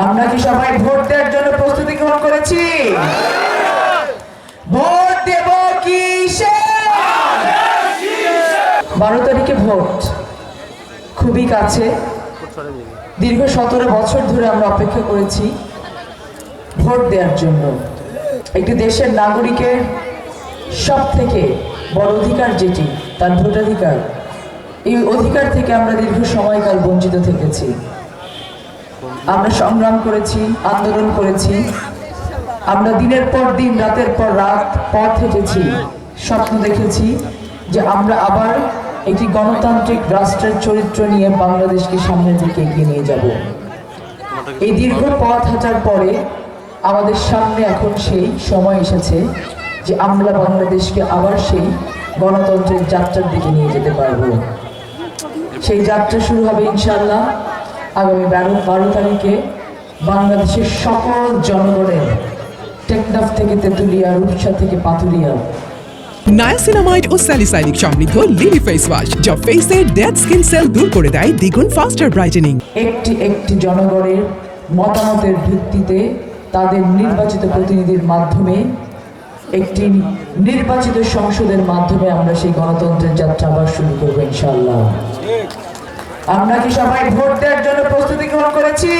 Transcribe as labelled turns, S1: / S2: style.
S1: আমরা কি সবাই ভোট দেওয়ার জন্য প্রস্তুতি গ্রহণ করেছি? ভোট দেব কি বারো তারিখে ভোট। খুবই কাছে। দীর্ঘ সতেরো বছর ধরে আমরা অপেক্ষা করেছি ভোট দেওয়ার জন্য। একটি দেশের নাগরিকের সব থেকে বড় অধিকার যেটি, তার ভোটাধিকার, এই অধিকার থেকে আমরা দীর্ঘ সময়কাল বঞ্চিত থেকেছি। আমরা সংগ্রাম করেছি, আন্দোলন করেছি। আমরা দিনের পর দিন, রাতের পর রাত পথ হেঁটেছি, স্বপ্ন দেখেছি যে আমরা আবার একটি গণতান্ত্রিক রাষ্ট্রের চরিত্র নিয়ে বাংলাদেশকে সামনের দিকে এগিয়ে নিয়ে যাব। এই দীর্ঘ পথ হাঁটার পরে আমাদের সামনে এখন সেই সময় এসেছে যে আমরা বাংলাদেশকে আবার সেই গণতন্ত্রের যাত্রার দিকে নিয়ে যেতে পারব। সেই যাত্রা শুরু হবে ইনশাল্লাহ আগামী বারো বারো তারিখে বাংলাদেশের সকল জনগণের টেকনাফ থেকে তেঁতুলিয়া রূপসা থেকে পাতুলিয়া
S2: নায়াসিনামাইড ও স্যালিসাইনিক সমৃদ্ধ লিলি ফেস ওয়াশ যা ফেসের ডেড স্কিন সেল দূর করে দেয় দ্বিগুণ ফাস্টার ব্রাইটেনিং।
S1: একটি একটি জনগণের মতামতের ভিত্তিতে তাদের নির্বাচিত প্রতিনিধির মাধ্যমে একটি নির্বাচিত সংসদের মাধ্যমে আমরা সেই গণতন্ত্রের যাত্রা আবার শুরু করব ইনশাল্লাহ আমরা কি সবাই ভোট দেওয়ার জন্য প্রস্তুতি গ্রহণ করেছি?